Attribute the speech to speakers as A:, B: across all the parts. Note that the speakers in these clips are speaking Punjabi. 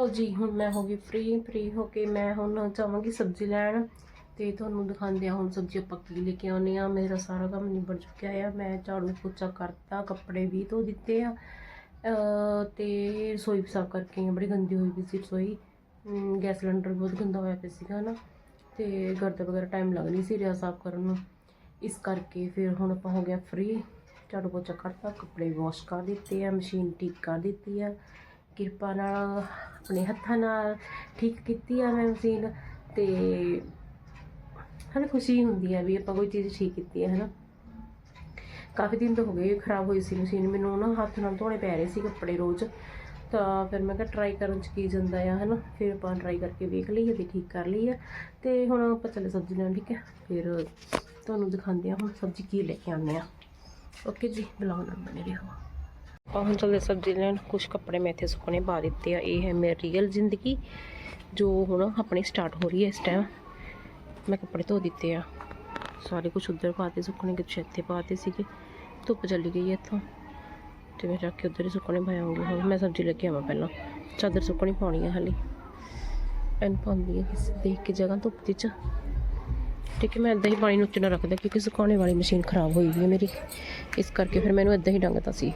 A: ਚਲੋ ਜੀ, ਹੁਣ ਮੈਂ ਹੋ ਗਈ ਫ੍ਰੀ ਫ੍ਰੀ ਹੋ ਕੇ ਮੈਂ ਹੁਣ ਜਾਵਾਂਗੀ ਸਬਜ਼ੀ ਲੈਣ ਤੇ ਤੁਹਾਨੂੰ ਦਿਖਾਉਂਦੇ ਆ ਹੁਣ ਸਬਜ਼ੀ ਆਪਾਂ ਕੀ ਲੈ ਕੇ ਆਉਨੇ ਆ ਮੇਰਾ ਸਾਰਾ ਕੰਮ ਨਿਬੜ ਚੁੱਕਿਆ ਆ। ਮੈਂ ਝਾੜੂ ਪੋਚਾ ਕਰਤਾ, ਕੱਪੜੇ ਵੀ ਧੋ ਦਿੱਤੇ ਆ, ਅਹ ਤੇ ਰਸੋਈ ਵੀ ਸਾਫ਼ ਕਰਕੇ ਆਈ ਬੜੀ ਗੰਦੀ ਹੋਈ ਪਈ ਸੀ ਰਸੋਈ। ਗੈਸ ਸਿਲੰਡਰ ਬਹੁਤ ਗੰਦਾ ਹੋਇਆ ਪਿਆ ਸੀਗਾ ਨਾ, ਤੇ ਗਰਦ ਵਗੈਰਾ ਟਾਈਮ ਲੱਗ ਨਹੀਂ ਸੀ ਰਿਹਾ ਸਾਫ਼ ਕਰਨ ਨੂੰ। ਇਸ ਕਰਕੇ ਫਿਰ ਹੁਣ ਆਪਾਂ ਹੋ ਗਿਆ ਫ੍ਰੀ ਝਾੜੂ ਪੋਚਾ ਕਰਤਾ, ਕੱਪੜੇ ਵਾਸ਼ ਕਰ ਦਿੱਤੇ ਆ ਮਸ਼ੀਨ ਠੀਕ ਕਰ ਦਿੱਤੀ ਆ। ਕਿਰਪਾ ਨਾਲ, ਆਪਣੇ ਹੱਥਾਂ ਨਾਲ ਠੀਕ ਕੀਤੀ ਆ ਮੈਂ ਮਸ਼ੀਨ ਤੇ ਹਰ ਖੁਸ਼ੀ ਹੁੰਦੀ ਆ ਵੀ ਆਪਾਂ ਕੋਈ ਚੀਜ਼ ਠੀਕ ਕੀਤੀ ਹੈ ਹਨਾ। ਕਾਫੀ ਦਿਨ ਤੋਂ ਹੋ ਗਏ ਖਰਾਬ ਹੋਈ ਸੀ ਮਸ਼ੀਨ, ਮੈਨੂੰ ਨਾ ਹੱਥ ਨਾਲ ਧੋਣੇ ਪੈ ਰਹੇ ਸੀ ਕੱਪੜੇ ਰੋਜ਼। ਤਾਂ ਫਿਰ ਮੈਂ ਕਿਹਾ ਟਰਾਈ ਕਰਨ ਚ ਕੀ ਜਾਂਦਾ ਆ, ਹਨਾ। ਫਿਰ ਆਪਾਂ ਟਰਾਈ ਕਰਕੇ ਵੇਖ ਲਈਏ ਤੇ ਠੀਕ ਕਰ ਲਈਏ ਆ। ਤੇ ਹੁਣ ਆਪਾਂ ਚੱਲੇ ਸਬਜ਼ੀ ਨਾਲ, ਠੀਕ ਹੈ ਫਿਰ ਤੁਹਾਨੂੰ ਦਿਖਾਉਂਦੇ ਆ ਹੁਣ ਸਬਜ਼ੀ ਕੀ ਲੈ ਕੇ ਆਉਂਦੇ ਆ। ਓਕੇ ਜੀ ਬਲੌਗ ਨਾਲ ਬਣੇ ਰਹੋ। ਆਪਾਂ ਹੁਣ ਚੱਲਦੇ ਸਬਜ਼ੀ ਲੈਣ। ਕੁਝ ਕੱਪੜੇ ਮੈਂ ਇੱਥੇ ਸੁੱਕਣੇ ਪਾ ਦਿੱਤੇ ਆ। ਇਹ ਹੈ ਮੇਰੀ ਰੀਅਲ ਜ਼ਿੰਦਗੀ, ਜੋ ਹੁਣ ਆਪਣੀ ਸਟਾਰਟ ਹੋ ਰਹੀ ਹੈ ਇਸ ਟਾਈਮ ਮੈਂ ਕੱਪੜੇ ਧੋ ਦਿੱਤੇ ਆ। ਸਾਰੇ ਕੁਝ ਉੱਧਰ ਪਾਤੇ, ਸੁੱਕਣੇ ਕੁਛ ਇੱਥੇ ਪਾਤੇ ਸੀਗੇ। ਧੁੱਪ ਚੱਲੀ ਗਈ ਹੈ ਇੱਥੋਂ। ਤੇ ਮੈਂ ਜਾ ਕੇ ਉੱਧਰ ਹੀ ਸੁੱਕਣੇ ਪਾਉਂਗੀ ਹੁਣ ਮੈਂ ਸਬਜ਼ੀ ਲੈ ਕੇ ਆਵਾਂ ਪਹਿਲਾਂ। ਚਾਦਰ ਸੁੱਕਣੀ ਪਾਉਣੀ ਆ ਹਾਲੇ। ਐਨ ਪਾਉਂਦੀ ਹੈ ਕਿਸੇ ਦੇਖ ਕੇ ਜਗ੍ਹਾ ਧੁੱਪ ਦੀ ਚ। ਠੀਕ ਹੈ, ਮੈਂ ਇਦਾਂ ਹੀ ਪਾਣੀ ਨੂੰ ਨਾ ਰੱਖਦਾ, ਕਿਉਂਕਿ ਸੁਕਾਉਣੇ ਵਾਲੀ ਮਸ਼ੀਨ ਖਰਾਬ ਹੋਈ ਵੀ ਹੈ ਮੇਰੀ। ਇਸ ਕਰਕੇ ਫਿਰ ਮੈਨੂੰ ਇਦਾਂ ਹੀ ਡੰਗਤਾ ਸੀ।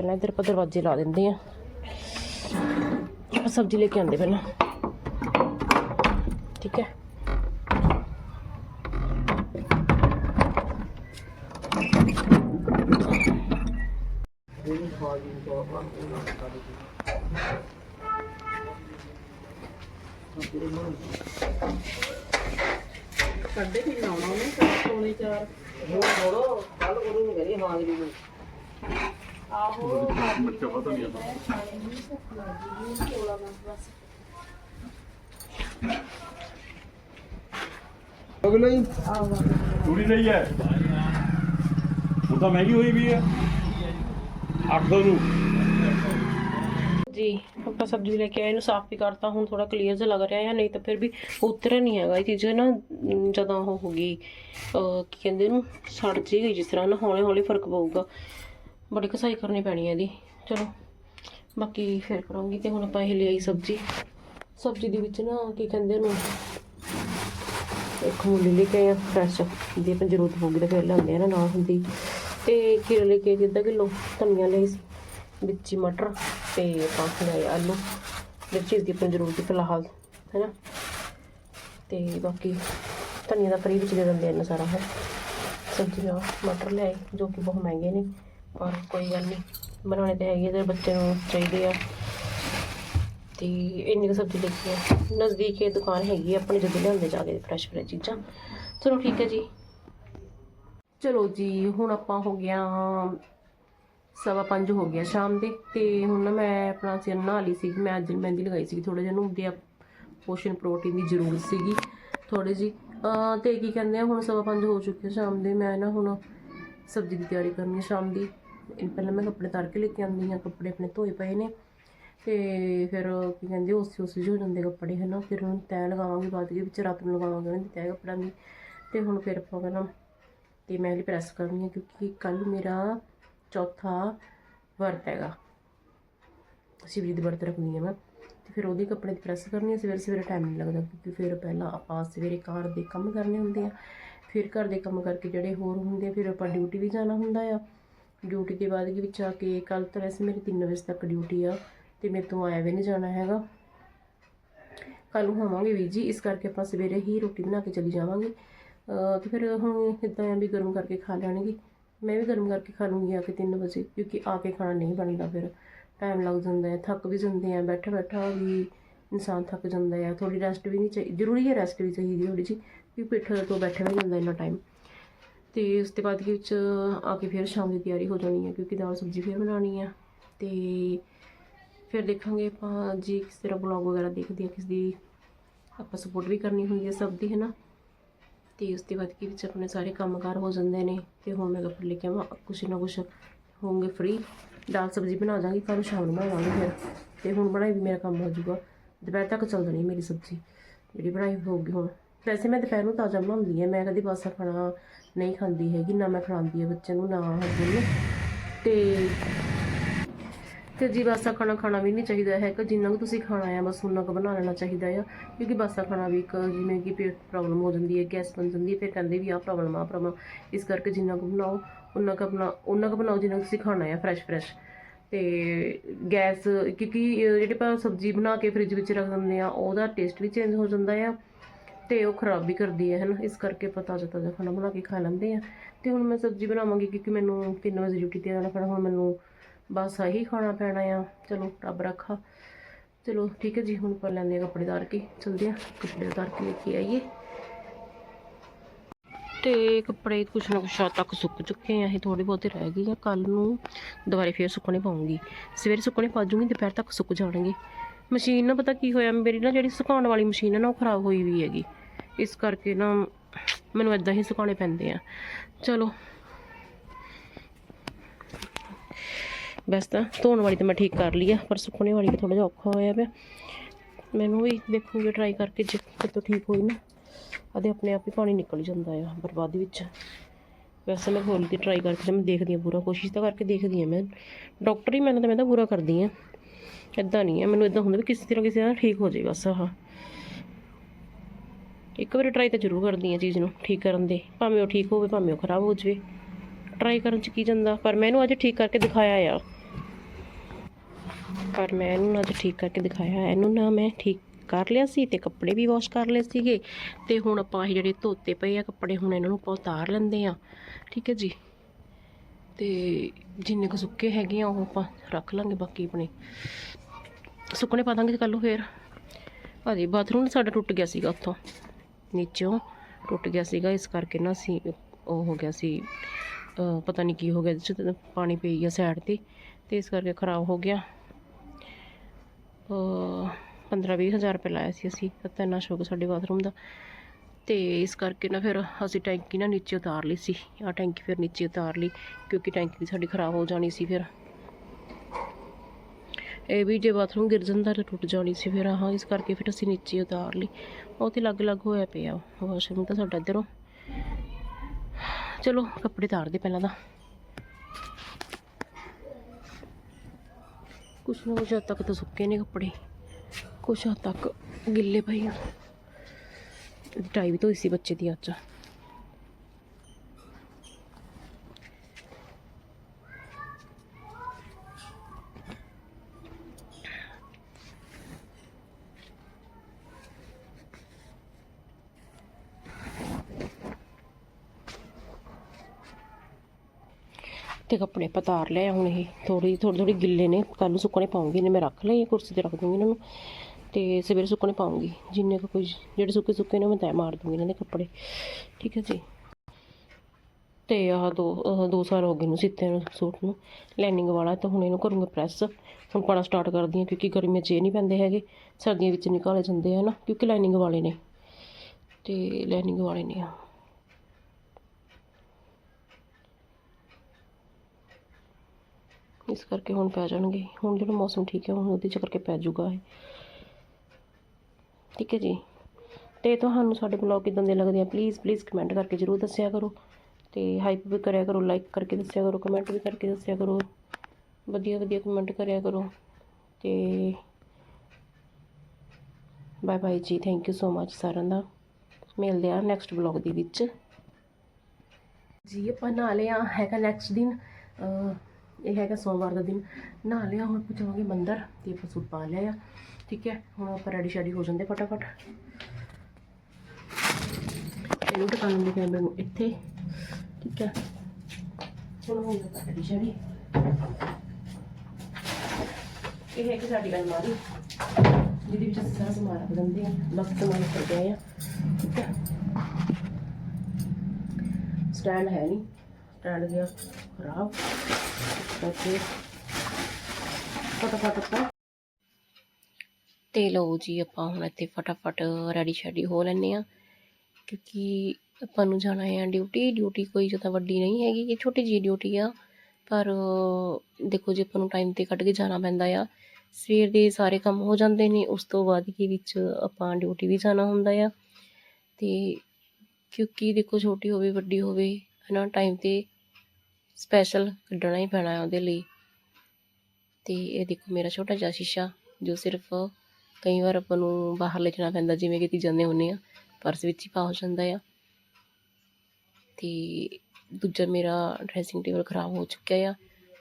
A: ਪਹਿਲਾਂ ਇੱਧਰ ਆਪਾਂ ਦਰਵਾਜ਼ੇ ਲਾ ਦਿੰਦੇ ਆ ਆਪਾਂ ਸਬਜ਼ੀ ਲੈ ਕੇ ਆਉਂਦੇ ਪਹਿਲਾਂ। ਠੀਕ ਹੈ।
B: ਕੱਢੇ ਵੀ ਲਾਉਣਾ ਉਹਨੇ ਕੱਢ ਸੋਨੇ ਚਾਰ।
A: ਹੁਣ ਥੋੜੋ ਕੱਲ ਗੁਰੂ ਨੂੰ ਕਰੀ ਹਾਜ਼ਰੀ ਨੂੰ
B: ਆਹੋ।
C: ਬੱਚਾ ਪਤਾ ਨਹੀਂ
D: ਅਗਲਾ ਹੀ।
C: ਚੂੜੀ ਲਈ ਹੈ। ਉਹ ਤਾਂ ਮਹਿੰਗੀ ਹੋਈ ਵੀ ਹੈ। 800 ਨੂੰ।
A: ਜੀ ਆਪਾਂ ਸਬਜ਼ੀ ਲੈ ਕੇ ਆਏ ਇਹਨੂੰ ਸਾਫ਼ ਵੀ ਕਰਤਾ ਹੁਣ ਥੋੜਾ ਕਲੀਅਰ ਜਿਹਾ ਲੱਗ ਰਿਹਾ ਹੈ ਨਹੀਂ ਤਾਂ ਫਿਰ ਵੀ ਉਤਰ ਨਹੀਂ ਹੈਗਾ। ਇਹ ਚੀਜ਼ ਨਾ ਜਦੋਂ ਉਹ ਹੋ ਗਈ ਕੀ ਕਹਿੰਦੇ ਇਹਨੂੰ ਸੜ ਜੀ ਗਈ ਜਿਸ ਤਰ੍ਹਾਂ ਨਾ ਹੌਲੀ ਹੌਲੀ ਫ਼ਰਕ ਪਊਗਾ। ਬੜੀ ਕਸਾਈ ਕਰਨੀ ਪੈਣੀ ਹੈ ਇਹਦੀ। ਚਲੋ, ਬਾਕੀ ਫਿਰ ਕਰਾਂਗੀ ਤੇ ਹੁਣ ਆਪਾਂ ਇਹ ਲਿਆਈ ਸਬਜ਼ੀ। ਸਬਜ਼ੀ ਦੇ ਵਿੱਚ ਨਾ ਕੀ ਕਹਿੰਦੇ ਇਹਨੂੰ ਇੱਕ ਮੂਲੀ ਲੈ ਕੇ ਆ ਫਰੈਸ਼ ਦੀ ਆਪਾਂ ਜ਼ਰੂਰਤ ਹੋਊਗੀ ਤਾਂ ਫਿਰ ਲਿਆਉਂਦੇ ਆ ਨਾ ਨਾ ਹੁੰਦੀ। ਤੇ ਖੀਰਾ ਲੈ ਕੇ ਆਏ ਕਿਲੋ, ਧਨੀਆ ਲਈ ਸੀ, ਵਿੱਚ ਹੀ ਮਟਰ ਤੇ ਆਪਾਂ ਲਿਆਏ ਆਲੂ। ਜਿਹੜੀ ਚੀਜ਼ ਦੀ ਆਪਾਂ ਨੂੰ ਜ਼ਰੂਰਤ ਹੈ ਫਿਲਹਾਲ, ਹੈਨਾ। ਤੇ ਬਾਕੀ ਧਨੀਆ ਦਾ ਫਰੀ ਵਿੱਚ ਦੇ ਦਿੰਦੇ ਨੇ ਸਾਰਾ ਹੈ ਸਬਜ਼ੀ ਨਾਲ ਮਟਰ ਲਿਆਏ, ਜੋ ਕਿ ਬਹੁਤ ਮਹਿੰਗੇ ਨੇ। ਪਰ ਕੋਈ ਗੱਲ ਨਹੀਂ ਬਣਾਉਣੇ ਤੇ ਹੈਗੇ ਤੇ ਬੱਚੇ ਨੂੰ ਚਾਹੀਦੇ ਆ। ਤੇ ਇੰਨੀ ਕੁ ਸਬਜ਼ੀ ਦੇਖੀ ਆ। ਨਜ਼ਦੀਕ ਇਹ ਦੁਕਾਨ ਹੈਗੀ ਆ, ਆਪਣੇ ਜਦੋਂ ਲਿਆਉਂਦੇ ਜਾ ਕੇ ਫਰੈਸ਼ ਫਰੈਸ਼ ਚੀਜ਼ਾਂ। ਚਲੋ ਠੀਕ ਹੈ ਜੀ। ਚਲੋ ਜੀ, ਹੁਣ ਆਪਾਂ ਹੋ ਗਿਆ ਸਵਾ ਪੰਜ ਹੋ ਗਿਆ ਸ਼ਾਮ ਦੇ, ਤੇ ਹੁਣ ਨਾ ਮੈਂ ਆਪਣਾ ਸਿਰ ਨਹਾ ਲਈ ਸੀ। ਮੈਂ ਅੱਜ ਮਹਿੰਦੀ ਲਗਾਈ ਸੀ ਥੋੜਾ ਜਿਹਾ ਨੂੰ ਦੇ ਪੋਸ਼ਨ ਪ੍ਰੋਟੀਨ ਦੀ ਜ਼ਰੂਰਤ ਸੀਗੀ ਥੋੜੀ ਜੀ ਅਹ ਤੇ ਕੀ ਕਹਿੰਦੇ ਆ, ਹੁਣ ਸਵਾ ਪੰਜ ਹੋ ਚੁੱਕੇ ਸ਼ਾਮ ਦੇ, ਮੈਂ ਨਾ ਹੁਣ ਸਬਜ਼ੀ ਦੀ ਤਿਆਰੀ ਕਰਨੀ ਹੈ ਸ਼ਾਮ ਦੀ। ਪਹਿਲਾਂ ਮੈਂ ਕੱਪੜੇ ਤਰ ਕੇ ਲੈ ਕੇ ਆਉਂਦੀ ਹਾਂ, ਕੱਪੜੇ ਆਪਣੇ ਧੋਏ ਪਏ ਨੇ। ਤੇ ਫਿਰ ਕੀ ਕਹਿੰਦੇ, ਉਸੇ ਉਸੇ ਹੋ ਜਾਂਦੇ ਕੱਪੜੇ ਹੈ ਨਾ ਫਿਰ ਹੁਣ ਤੈਅ ਲਗਾਵਾਂਗੇ ਬਾਅਦ ਦੇ ਵਿੱਚ ਰਾਤ ਨੂੰ ਲਗਾਵਾਂਗੇ ਉਹਨਾਂ ਦੀ ਤੈਅ ਕੱਪੜਾਂ ਦੀ। ਤੇ ਹੁਣ ਫਿਰ ਆਪਾਂ ਪਹਿਲਾਂ ਤੇ ਮੈਂ ਹਲੇ ਪ੍ਰੈਸ ਕਰਨੀ ਹੈ ਕਿਉਂਕਿ ਕੱਲ ਮੇਰਾ ਚੌਥਾ ਵਰਤ ਹੈਗਾ। ਸ਼ਿਵਜੀ ਦੀ ਵਰਤ ਰੱਖਣੀ ਹੈ ਮੈਂ ਤੇ ਫਿਰ ਉਹਦੀ ਕੱਪੜੇ ਦੀ ਪ੍ਰੈਸ ਕਰਨੀ ਹੈ, ਸਵੇਰੇ ਸਵੇਰੇ ਟਾਈਮ ਨਹੀਂ ਲੱਗਦਾ ਕਿਉਂਕਿ ਫਿਰ ਪਹਿਲਾਂ ਆਪਾਂ ਸਵੇਰੇ ਘਰ ਦੇ ਕੰਮ ਕਰਨੇ ਹੁੰਦੇ ਆ। ਫਿਰ ਘਰ ਦੇ ਕੰਮ ਕਰਕੇ ਜਿਹੜੇ ਹੋਰ ਹੁੰਦੇ ਆ, ਫਿਰ ਆਪਾਂ ਡਿਊਟੀ ਵੀ ਜਾਣਾ ਹੁੰਦਾ ਆ। ਡਿਊਟੀ ਦੇ ਬਾਅਦ ਦੇ ਵਿੱਚ ਆ ਕੇ ਕੱਲ ਤਾਂ ਵੈਸੇ ਮੇਰੀ 3 ਵਜੇ ਤੱਕ ਡਿਊਟੀ ਆ ਤੇ ਮੇਰੇ ਤੋਂ ਆਇਆ ਵੀ ਨਹੀਂ ਜਾਣਾ ਹੈਗਾ। ਕੱਲ ਨੂੰ ਹੋਵਾਂਗੇ ਵੀ ਜੀ, ਇਸ ਕਰਕੇ ਆਪਾਂ ਸਵੇਰੇ ਹੀ ਰੋਟੀ ਬਣਾ ਕੇ ਚਲੀ ਜਾਵਾਂਗੇ। ਅਹ ਤੇ ਫਿਰ ਹੁਣ ਇਦਾਂ ਆ ਵੀ ਗਰਮ ਕਰਕੇ ਖਾ ਲੈਣਗੇ। ਮੈਂ ਵੀ ਗਰਮ ਕਰਕੇ ਖਾ ਲੂੰਗੀ ਆ ਕੇ 3 ਵਜੇ, ਕਿਉਂਕਿ ਆ ਕੇ ਖਾਣਾ ਨਹੀਂ ਬਣਦਾ ਫਿਰ। ਟਾਈਮ ਲੱਗ ਜਾਂਦਾ ਹੈ, ਥੱਕ ਵੀ ਜਾਂਦੇ ਆ ਬੈਠਾ ਬੈਠਾ ਵੀ ਇਨਸਾਨ ਥੱਕ ਜਾਂਦਾ ਹੈ ਥੋੜੀ ਰੈਸਟ ਵੀ ਨਹੀਂ ਚਾਹੀਦੀ ਜ਼ਰੂਰੀ ਹੈ ਰੈਸਟ ਵੀ ਚਾਹੀਦੀ ਥੋੜੀ ਜੀ ਵੀ ਪਿੱਠ ਤੋਂ ਬੈਠਾ ਵੀ ਜਾਂਦਾ ਇੰਨਾ ਟਾਈਮ ਤੇ ਉਸ ਤੋਂ ਬਾਅਦ ਦੇ ਵਿੱਚ ਆ ਕੇ ਫਿਰ ਸ਼ਾਮ ਦੀ ਤਿਆਰੀ ਹੋ ਜਾਣੀ ਹੈ ਕਿਉਂਕਿ ਦਾਲ ਸਬਜ਼ੀ ਫਿਰ ਬਣਾਉਣੀ ਹੈ। ਤੇ ਫਿਰ ਦੇਖਾਂਗੇ ਆਪਾਂ ਜੀ ਕਿਸ ਤਰ੍ਹਾਂ ਬਲੌਗ ਵਗੈਰਾ ਦੇਖਦੇ ਆ, ਕਿਸ ਦੀ ਆਪਾਂ ਸਪੋਰਟ ਵੀ ਕਰਨੀ ਹੁੰਦੀ ਹੈ ਸਭ ਦੀ, ਹੈ ਨਾ? ਤੇ ਉਸ ਤੋਂ ਬਾਅਦ ਕੀ ਵਿੱਚ ਆਪਣੇ ਸਾਰੇ ਕੰਮਕਾਰ ਹੋ ਜਾਂਦੇ ਨੇ ਤੇ ਹੁਣ ਮੈਂ ਕੱਪੜੇ ਲੈ ਕੇ ਆਵਾਂ, ਕੁਛ ਨਾ ਕੁਛ ਹੋਵਾਂਗੇ ਫ੍ਰੀ ਦਾਲ ਸਬਜ਼ੀ ਬਣਾ ਦਾਂਗੀ, ਕੱਲ੍ਹ ਸ਼ਾਮ ਨੂੰ ਬਣਾਵਾਂਗੇ ਫਿਰ। ਤੇ ਹੁਣ ਬਣਾਈ ਵੀ ਮੇਰਾ ਕੰਮ ਹੋ ਜਾਊਗਾ। ਦੁਪਹਿਰ ਤੱਕ ਚੱਲ ਜਾਣੀ ਮੇਰੀ ਸਬਜ਼ੀ। ਜਿਹੜੀ ਬਣਾਈ ਹੋਊਗੀ ਹੁਣ। ਵੈਸੇ ਮੈਂ ਦੁਪਹਿਰ ਨੂੰ ਤਾਜ਼ਾ ਬਣਾਉਂਦੀ ਹਾਂ, ਮੈਂ ਕਦੀ ਪਾਸਾ ਖਾਣਾ ਨਹੀਂ ਖਾਂਦੀ ਹੈਗੀ, ਨਾ ਮੈਂ ਖਿਲਾਉਂਦੀ ਹਾਂ ਬੱਚੇ ਨੂੰ, ਨਾ ਹਸਬੈਂਡ ਨੂੰ। ਤੇ ਤੇ ਜੀ ਬਾਸਾ ਖਾਣਾ ਖਾਣਾ ਵੀ ਨਹੀਂ ਚਾਹੀਦਾ ਹੈ ਕਿ ਜਿੰਨਾ ਕੁ ਤੁਸੀਂ ਖਾਣਾ ਆ, ਬਸ ਉਨਾ ਕੁ ਬਣਾ ਲੈਣਾ ਚਾਹੀਦਾ ਆ। ਕਿਉਂਕਿ ਬਾਸਾ ਖਾਣਾ ਵੀ ਇੱਕ ਜਿਵੇਂ ਕਿ ਪੇਟ ਪ੍ਰੋਬਲਮ ਹੋ ਜਾਂਦੀ ਹੈ, ਗੈਸ ਬਣ ਜਾਂਦੀ ਹੈ, ਫਿਰ ਕਹਿੰਦੇ ਵੀ ਆਹ ਪ੍ਰੋਬਲਮ ਆ ਪ੍ਰੋਬਲਮ ਇਸ ਕਰਕੇ ਜਿੰਨਾ ਕੁ ਬਣਾਓ, ਉਨਾ ਕੁ ਬਣਾ ਉਹਨਾਂ ਕੁ ਬਣਾਓ ਜਿੰਨਾ ਕੁ ਤੁਸੀਂ ਖਾਣਾ ਆ ਫਰੈਸ਼ ਫਰੈਸ਼ ਤੇ ਗੈਸ, ਕਿਉਂਕਿ ਅਹ ਜਿਹੜੀ ਆਪਾਂ ਸਬਜ਼ੀ ਬਣਾ ਕੇ ਫ੍ਰਿਜ ਵਿੱਚ ਰੱਖ ਦਿੰਦੇ ਆ, ਉਹਦਾ ਟੇਸਟ ਵੀ ਚੇਂਜ ਹੋ ਜਾਂਦਾ ਆ। ਤੇ ਉਹ ਖਰਾਬ ਵੀ ਕਰਦੀ ਹੈ, ਹਨਾ? ਇਸ ਕਰਕੇ ਆਪਾਂ ਤਾਜ਼ਾ ਤਾਜ਼ਾ ਖਾਣਾ ਬਣਾ ਕੇ ਖਾ ਲੈਂਦੇ ਆ ਤੇ ਹੁਣ ਮੈਂ ਸਬਜ਼ੀ ਬਣਾਵਾਂਗੀ ਕਿਉਂਕਿ ਮੈਨੂੰ 3 ਵਜੇ ਡਿਊਟੀ ਤੇ ਜਾਣਾ ਪੈਣਾ ਹੁਣ ਮੈਨੂੰ ਬਸ ਆਹੀ ਖਾਣਾ ਪੈਣਾ ਆ। ਚਲੋ, ਰੱਬ ਰੱਖਾ। ਚਲੋ, ਠੀਕ ਹੈ ਜੀ, ਹੁਣ ਆਪਾਂ ਲੈਂਦੇ ਆ ਕੱਪੜੇ ਉਤਾਰ ਕੇ। ਚਲਦੇ ਆ ਕੱਪੜੇ ਉਤਾਰ ਕੇ ਲੈ ਕੇ ਆਈਏ। ਤੇ ਕੱਪੜੇ ਕੁਛ ਨਾ ਕੁਛ ਹੱਦ ਤੱਕ ਸੁੱਕ ਚੁੱਕੇ ਆ ਇਹ ਥੋੜੇ ਬਹੁਤੇ ਰਹਿ ਗਏ ਆ। ਕੱਲ ਨੂੰ ਦੁਬਾਰੇ ਫੇਰ ਸੁੱਕਣੇ ਪਾਉਂਗੀ। ਸਵੇਰੇ ਸੁੱਕਣੇ ਪਾ ਜੂੰਗੀ ਦੁਪਹਿਰ ਤੱਕ ਸੁੱਕ ਜਾਣਗੇ। ਮਸ਼ੀਨ ਨਾ ਪਤਾ ਕੀ ਹੋਇਆ, ਮੇਰੀ ਨਾ ਜਿਹੜੀ ਸੁਕਾਉਣ ਵਾਲੀ ਮਸ਼ੀਨ ਹੈ ਨਾ, ਉਹ ਖਰਾਬ ਹੋਈ ਵੀ ਹੈਗੀ। ਇਸ ਕਰਕੇ ਨਾ ਮੈਨੂੰ ਇਦਾਂ ਹੀ ਸੁਕਾਉਣੇ ਪੈਂਦੇ ਆ। ਚਲੋ। ਬਸ ਤਾਂ ਧੋਣ ਵਾਲੀ ਤਾਂ ਮੈਂ ਠੀਕ ਕਰ ਲਈ ਆ, ਪਰ ਸੁੱਕਣੇ ਵਾਲੀ ਥੋੜਾ ਜਿਹਾ ਔਖਾ ਹੋਇਆ ਪਿਆ। ਮੈਨੂੰ ਵੀ ਦੇਖੂਗੀ ਟਰਾਈ ਕਰਕੇ ਜੇ ਕਿਤੋਂ ਠੀਕ ਹੋਈ ਨਾ ਅਦੇ ਆਪਣੇ ਆਪ ਹੀ ਪਾਣੀ ਨਿਕਲ ਜਾਂਦਾ ਆ ਬਰਬਾਦੀ ਵਿੱਚ। ਵੈਸੇ ਮੈਂ ਖੋਲ ਕੇ ਟਰਾਈ ਕਰਕੇ ਤੇ ਮੈਂ ਦੇਖਦੀ ਹਾਂ ਪੂਰਾ, ਕੋਸ਼ਿਸ਼ ਤਾਂ ਕਰਕੇ ਦੇਖਦੀ ਹਾਂ ਮੈਂ। ਡਾਕਟਰ ਹੀ ਮੈਨੂੰ ਤਾਂ ਮੈਂ ਤਾਂ ਪੂਰਾ ਕਰਦੀ ਹਾਂ ਇਦਾਂ ਨਹੀਂ ਹੈ ਮੈਨੂੰ ਇਦਾਂ ਹੁੰਦਾ ਵੀ ਕਿਸੇ ਤਰ੍ਹਾਂ ਕਿਸੇ ਨਾਲ ਠੀਕ ਹੋ ਜਾਏ ਬਸ ਆਹ। ਇੱਕ ਵਾਰੀ ਟਰਾਈ ਤਾਂ ਜ਼ਰੂਰ ਕਰਦੀ ਹਾਂ ਚੀਜ਼ ਨੂੰ ਠੀਕ ਕਰਨ ਦੇ, ਭਾਵੇਂ ਉਹ ਠੀਕ ਹੋਵੇ, ਭਾਵੇਂ ਉਹ ਖਰਾਬ ਹੋ ਜਾਵੇ। ਟਰਾਈ ਕਰਨ ਚ ਕੀ ਜਾਂਦਾ? ਪਰ ਮੈਂ ਇਹਨੂੰ ਅੱਜ ਠੀਕ ਕਰਕੇ ਦਿਖਾਇਆ ਆ। ਪਰ ਮੈਂ ਇਹਨੂੰ ਅੱਜ ਠੀਕ ਕਰਕੇ ਦਿਖਾਇਆ ਇਹਨੂੰ ਨਾ ਮੈਂ ਠੀਕ ਕਰ ਲਿਆ ਸੀ ਤੇ ਕੱਪੜੇ ਵੀ ਵਾਸ਼ ਕਰ ਲਏ ਸੀਗੇ। ਤੇ ਹੁਣ ਆਪਾਂ ਇਹ ਜਿਹੜੇ ਧੋਤੇ ਪਏ ਆ ਕੱਪੜੇ ਹੁਣ ਇਹਨਾਂ ਨੂੰ ਆਪਾਂ ਉਤਾਰ ਲੈਂਦੇ ਆ। ਠੀਕ ਹੈ ਜੀ? ਤੇ ਜਿੰਨੇ ਕੁ ਸੁੱਕੇ ਹੈਗੇ ਆ, ਉਹ ਆਪਾਂ ਰੱਖ ਲਾਂਗੇ ਬਾਕੀ ਆਪਣੇ। ਸੁੱਕਣੇ ਪਾ ਦਾਂਗੇ ਕੱਲ ਨੂੰ ਫੇਰ। ਭਾਜੀ ਬਾਥਰੂਮ ਸਾਡਾ ਟੁੱਟ ਗਿਆ ਸੀਗਾ ਉੱਥੋਂ। ਨੀਚੋਂ ਟੁੱਟ ਗਿਆ ਸੀਗਾ, ਇਸ ਕਰਕੇ ਨਾ ਅਸੀਂ ਉਹ ਹੋ ਗਿਆ ਸੀ ਪਤਾ ਨਹੀਂ ਕੀ ਹੋ ਗਿਆ ਜਿਸ 'ਚ ਪਾਣੀ ਪਈ ਗਿਆ ਸਾਈਡ ਤੇ ਤੇ ਇਸ ਕਰਕੇ ਖਰਾਬ ਹੋ ਗਿਆ। 15 ਹਜ਼ਾਰ ਰੁਪਏ ਲਾਇਆ ਸੀ ਅਸੀਂ, ਤਾਂ ਇੰਨਾ ਸ਼ੌਕ ਸਾਡੇ ਬਾਥਰੂਮ ਦਾ। ਤੇ ਇਸ ਕਰਕੇ ਨਾ ਫਿਰ ਅਸੀਂ ਟੈਂਕੀ ਨਾ ਨੀਚੇ ਉਤਾਰ ਲਈ ਸੀ ਆ ਟੈਂਕੀ ਫਿਰ ਨੀਚੇ ਉਤਾਰ ਲਈ, ਕਿਉਂਕਿ ਟੈਂਕੀ ਵੀ ਸਾਡੀ ਖਰਾਬ ਹੋ ਜਾਣੀ ਸੀ ਫਿਰ। ਇਹ ਵੀ ਜੇ ਬਾਥਰੂਮ ਗਿਰ ਜਾਂਦਾ ਤਾਂ ਟੁੱਟ ਜਾਣੀ ਸੀ ਫਿਰ, ਆਹ ਇਸ ਕਰਕੇ ਫਿਰ ਅਸੀਂ ਨੀਚੇ ਉਤਾਰ ਲਈ। ਉਹ ਤੇ ਅਲੱਗ-ਅਲੱਗ ਹੋਇਆ ਪਿਆ ਵਾਸ਼ਰੂਮ ਤਾਂ ਸਾਡਾ ਇੱਧਰੋਂ। ਚਲੋ, ਕੱਪੜੇ ਤਾਰਦੇ ਪਹਿਲਾਂ ਤਾਂ। ਕੁਛ ਨਾ ਕੁਛ ਹੱਦ ਤੱਕ ਤਾਂ ਸੁੱਕੇ ਨੇ ਕੱਪੜੇ। ਕੁਛ ਹੱਦ ਤੱਕ ਗਿੱਲੇ ਪਏ ਆ। ਟਾਈ ਵੀ ਧੋਈ ਸੀ ਬੱਚੇ ਦੀ ਅੱਜ ਤੇ ਕੱਪੜੇ ਆਪਾਂ ਤਾਰ ਲਏ ਆ, ਹੁਣ ਇਹ ਥੋੜੀ ਥੋੜੀ ਥੋੜੀ ਗਿੱਲੇ ਨੇ। ਕੱਲ ਨੂੰ ਸੁੱਕਣੇ ਪਾਉਂਗੀ, ਇਹਨੇ ਮੈਂ ਰੱਖ ਲਏ, ਕੁਰਸੀ ਤੇ ਰੱਖ ਦੂੰਗੀ ਇਹਨਾਂ ਨੂੰ। ਤੇ ਸਵੇਰੇ ਸੁੱਕਣੇ ਪਾਉਂਗੀ, ਜਿੰਨੇ ਕੁ ਕੋਈ, ਜਿਹੜੇ ਸੁੱਕੇ ਸੁੱਕੇ ਨੇ ਮੈਂ ਤੈਅ ਮਾਰ ਦੂੰਗੀ ਇਹਨਾਂ ਦੇ ਕੱਪੜੇ। ਠੀਕ ਹੈ ਜੀ? ਤੇ ਆਹ ਦੋ ਦੋ ਸਾਲ ਹੋ ਗਏ ਨੂੰ ਸਿੱਤੇ ਨੂੰ ਸੂਟ ਨੂੰ। ਲਾਈਨਿੰਗ ਵਾਲਾ, ਤਾਂ ਹੁਣ ਇਹਨੂੰ ਕਰੂੰਗੇ ਪ੍ਰੈਸ। ਹੁਣ ਪਾਣਾ ਸਟਾਰਟ ਕਰਦੀ ਹਾਂ, ਕਿਉਂਕਿ ਗਰਮੀਆਂ 'ਚ ਇਹ ਨਹੀਂ ਪੈਂਦੇ ਹੈਗੇ। ਸਰਦੀਆਂ ਵਿੱਚ ਨਿਕਾਲੇ ਜਾਂਦੇ ਆ ਨਾ, ਕਿਉਂਕਿ ਲਾਈਨਿੰਗ ਵਾਲੇ ਨੇ। ਤੇ ਲਾਈਨਿੰਗ ਵਾਲੇ ਨੇ ਆ। ਇਸ ਕਰਕੇ ਹੁਣ ਪੈ ਜਾਣਗੇ। ਹੁਣ ਜਿਹੜਾ ਮੌਸਮ ਠੀਕ ਹੈ, ਹੁਣ ਉਹਦੇ ਚ ਕਰਕੇ ਪੈ ਜਾਊਗਾ ਇਹ। ਠੀਕ ਹੈ ਜੀ? ਤੇ ਤੁਹਾਨੂੰ ਸਾਡੇ ਬਲੌਗ ਕਿਦਾਂ ਦੇ ਲੱਗਦੇ ਆ? ਪਲੀਜ਼ ਪਲੀਜ਼ ਕਮੈਂਟ ਕਰਕੇ ਜਰੂਰ ਦੱਸਿਆ ਕਰੋ। ਤੇ ਹਾਈਪ ਵੀ ਕਰਿਆ ਕਰੋ ਲਾਈਕ ਕਰਕੇ ਦੱਸਿਆ ਕਰੋ ਕਮੈਂਟ ਵੀ ਕਰਕੇ ਦੱਸਿਆ ਕਰੋ। ਵਧੀਆ ਵਧੀਆ ਕਮੈਂਟ ਕਰਿਆ ਕਰੋ। ਤੇ ਬਾਏ ਬਾਏ ਜੀ। ਥੈਂਕ ਯੂ ਸੋ ਮੱਚ ਸਾਰਿਆਂ ਦਾ। ਮਿਲਦੇ ਆ ਨੈਕਸਟ ਬਲੌਗ ਦੇ ਵਿੱਚ। ਜੀ, ਆਪਾਂ ਨਹਾ ਲਿਆ ਹੈਗਾ ਨੈਕਸਟ ਦਿਨ। ਇਹ ਹੈਗਾ ਸੋਮਵਾਰ ਦਾ ਦਿਨ। ਨਹਾ ਲਿਆ, ਹੁਣ ਪਹੁੰਚਾਂਗੇ ਮੰਦਰ ਤੇ ਆਪਾਂ ਸੂਟ ਪਾ ਲਿਆ ਆ। ਠੀਕ ਹੈ, ਹੁਣ ਆਪਾਂ ਰੈਡੀ ਸ਼ੈਡੀ ਹੋ ਜਾਂਦੇ ਫਟਾਫਟ। ਇਹਨੂੰ ਟਿਕਾ ਲੂੰਗੀ ਕੈਮਰੇ ਨੂੰ ਇੱਥੇ। ਠੀਕ ਹੈ। ਹੁਣ ਹੋ ਗਿਆ ਰੈਡੀ ਸ਼ੈਡੀ। ਇਹ ਹੈ ਕਿ ਸਾਡੀ ਅਲਮਾਰੀ, ਜਿਹਦੇ ਵਿੱਚ ਅਸੀਂ ਸਾਰਾ ਸਮਾਨ ਰੱਖ ਦਿੰਦੇ ਹਾਂ। ਬਸ ਸਮਾਨ ਕਰ ਗਏ ਆ ਠੀਕ ਹੈ। ਸਟੈਂਡ ਹੈ ਨਹੀਂ। ਸਟੈਂਡ ਗਿਆ ਖਰਾਬ ਕਰਕੇ ਫਟਾਫਟ ਆਪਾਂ ਤੇ ਲਓ ਜੀ, ਆਪਾਂ ਹੁਣ ਇੱਥੇ ਫਟਾਫਟ ਰੈਡੀ ਸ਼ੈਡੀ ਹੋ ਲੈਨੇ ਆ ਕਿਉਂਕਿ ਆਪਾਂ ਨੂੰ ਜਾਣਾ ਹੈ ਡਿਊਟੀ ਡਿਊਟੀ ਕੋਈ ਜ਼ਿਆਦਾ ਵੱਡੀ ਨਹੀਂ ਹੈਗੀ, ਇਹ ਛੋਟੀ ਜੀ ਡਿਊਟੀ ਆ। ਪਰ ਦੇਖੋ ਜੀ ਆਪਾਂ ਨੂੰ ਟਾਈਮ ਤੇ ਕੱਢ ਕੇ ਜਾਣਾ ਪੈਂਦਾ ਆ, ਸਵੇਰ ਦੇ ਸਾਰੇ ਕੰਮ ਹੋ ਜਾਂਦੇ ਨੇ, ਉਸ ਤੋਂ ਬਾਅਦ ਕੀ ਵਿੱਚ ਆਪਾਂ ਡਿਊਟੀ ਵੀ ਜਾਣਾ ਹੁੰਦਾ ਆ। ਤੇ ਕਿਉਂਕਿ ਦੇਖੋ ਛੋਟੀ ਹੋਵੇ, ਵੱਡੀ ਹੋਵੇ ਹਨਾ ਟਾਈਮ ਤੇ ਸਪੈਸ਼ਲ ਕੱਢਣਾ ਹੀ ਪੈਣਾ ਹੈ ਉਹਦੇ ਲਈ। ਤੇ ਇਹ ਦੇਖੋ ਮੇਰਾ ਛੋਟਾ ਜਿਹਾ ਸ਼ੀਸ਼ਾ, ਜੋ ਸਿਰਫ ਕਈ ਵਾਰ ਆਪਾਂ ਨੂੰ ਬਾਹਰ ਲੈ ਜਾਣਾ ਪੈਂਦਾ, ਜਿਵੇਂ ਕਿ ਜਾਂਦੇ ਹੁੰਨੇ ਆ ਪਰਸ ਵਿੱਚ ਹੀ ਪਾ ਹੋ ਜਾਂਦਾ ਆ। ਤੇ ਦੂਜਾ ਮੇਰਾ ਡਰੈਸਿੰਗ ਟੇਬਲ ਖਰਾਬ ਹੋ ਚੁੱਕਿਆ ਆ।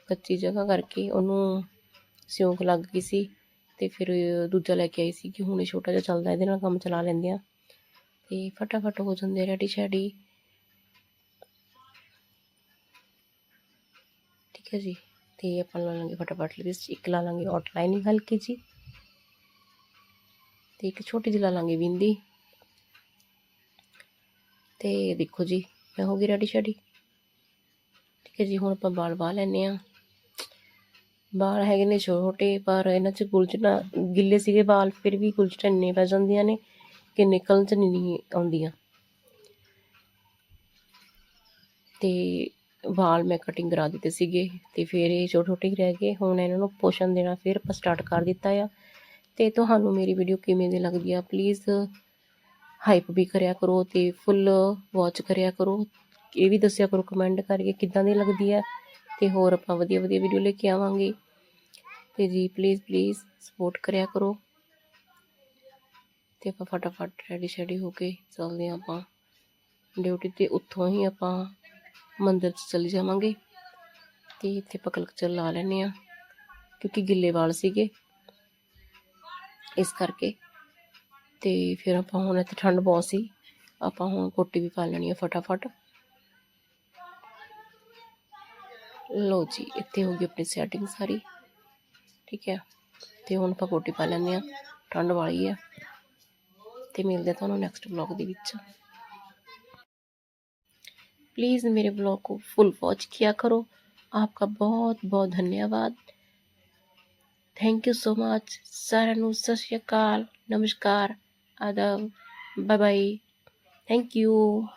A: ਕੱਚੀ ਜਗ੍ਹਾ ਕਰਕੇ ਉਹਨੂੰ ਸਿਉਂਕ ਲੱਗ ਗਈ ਸੀ ਤੇ ਫਿਰ ਦੂਜਾ ਲੈ ਕੇ ਆਈ ਸੀ ਕਿ ਹੁਣ ਇਹ ਛੋਟਾ ਜਿਹਾ ਚੱਲਦਾ, ਇਹਦੇ ਨਾਲ ਕੰਮ ਚਲਾ ਲੈਂਦੇ ਆ ਤੇ ਫਟਾਫਟ ਹੋ ਜਾਂਦੇ ਰੈਡੀ ਸ਼ੈਡੀ ਠੀਕ ਹੈ ਜੀ। ਤੇ ਆਪਾਂ ਲਾ ਲਾਂਗੇ ਫਟਾਫਟ ਲਿਪਸਟਿਕ ਇੱਕ ਲਾ ਲਾਂਗੇ ਆਊਟਲਾਈਨਿੰਗ ਹਲਕੀ ਜੀ ਤੇ ਇੱਕ ਛੋਟੀ ਜਿਹੀ ਲਾ ਲਾਂਗੇ ਬਿੰਦੀ। ਤੇ ਦੇਖੋ ਜੀ, ਮੈਂ ਹੋ ਗਈ ਰੈਡੀ ਸ਼ੈਡੀ। ਠੀਕ ਹੈ ਜੀ, ਹੁਣ ਆਪਾਂ ਵਾਲ ਵਾਹ ਲੈਨੇ ਆ ਵਾਲ ਹੈਗੇ ਨੇ ਛੋਟੇ, ਪਰ ਇਹਨਾਂ 'ਚ ਗੁਲਝਣਾ ਗਿੱਲੇ ਸੀਗੇ ਵਾਲ ਫਿਰ ਵੀ ਗੁਲਝਣਾ ਇੰਨੇ ਪੈ ਜਾਂਦੀਆਂ ਨੇ ਕਿ ਨਿਕਲਣ 'ਚ ਨਹੀਂ ਆਉਂਦੀਆਂ। ਤੇ ਵਾਲ ਮੈਂ ਕਟਿੰਗ ਕਰਾ ਦਿੱਤੇ ਸੀਗੇ ਤੇ ਫਿਰ ਇਹ ਛੋਟੇ ਛੋਟੇ ਹੀ ਰਹਿ ਗਏ। ਹੁਣ ਇਹਨਾਂ ਨੂੰ ਪੋਸ਼ਣ ਦੇਣਾ ਫਿਰ ਆਪਾਂ ਸਟਾਰਟ ਕਰ ਦਿੱਤਾ ਆ। ਤੇ ਤੁਹਾਨੂੰ ਮੇਰੀ ਵੀਡੀਓ ਕਿਵੇਂ ਦੀ ਲੱਗਦੀ ਆ ਪਲੀਜ਼ ਹਾਈਪ ਵੀ ਕਰਿਆ ਕਰੋ ਤੇ ਫੁੱਲ ਵਾਚ ਕਰਿਆ ਕਰੋ। ਇਹ ਵੀ ਦੱਸਿਆ ਕਰੋ ਕਮੈਂਟ ਕਰਕੇ ਕਿੱਦਾਂ ਦੀ ਲੱਗਦੀ ਆ ਤੇ ਹੋਰ ਆਪਾਂ ਵਧੀਆ ਵਧੀਆ ਵੀਡੀਓ ਲੈ ਕੇ ਆਵਾਂਗੇ। ਤੇ ਜੀ ਪਲੀਜ਼ ਪਲੀਜ਼ ਸਪੋਰਟ ਕਰਿਆ ਕਰੋ। ਤੇ ਆਪਾਂ ਫਟਾਫਟ ਰੈਡੀ ਸ਼ੈਡੀ ਹੋ ਕੇ ਚੱਲਦੇ ਹਾਂ ਆਪਾਂ। ਡਿਊਟੀ ਤੇ ਉੱਥੋਂ ਹੀ ਆਪਾਂ ਮੰਦਿਰ 'ਚ ਚਲੇ ਜਾਵਾਂਗੇ ਤੇ ਇੱਥੇ ਆਪਾਂ ਕਲਚਰ ਲਾ ਲੈਨੇ ਆ ਕਿਉਂਕਿ ਗਿੱਲੇ ਵਾਲ ਸੀਗੇ। ਇਸ ਕਰਕੇ ਤੇ ਫਿਰ ਆਪਾਂ ਹੁਣ ਇੱਥੇ ਠੰਡ ਬਹੁਤ ਸੀ, ਆਪਾਂ ਹੁਣ ਕੋਟੀ ਵੀ ਪਾ ਲੈਣੀ ਆ ਫਟਾਫਟ। ਲੋ ਜੀ, ਇੱਥੇ ਹੋ ਗਈ ਆਪਣੀ ਸੈਟਿੰਗ ਸਾਰੀ, ਠੀਕ ਹੈ। ਤੇ ਹੁਣ ਆਪਾਂ ਕੋਟੀ ਪਾ ਲੈਂਦੇ ਆ ਠੰਡ ਵਾਲੀ ਆ ਤੇ ਮਿਲਦੇ ਤੁਹਾਨੂੰ ਨੈਕਸਟ ਵਲੌਗ ਦੇ ਵਿੱਚ। प्लीज़ मेरे ब्लॉग को फुल वॉच किया करो। आपका बहुत बहुत धन्यवाद। थैंक यू सो मच सारानू, सत नमस्कार आदब बाय बाय थैंक यू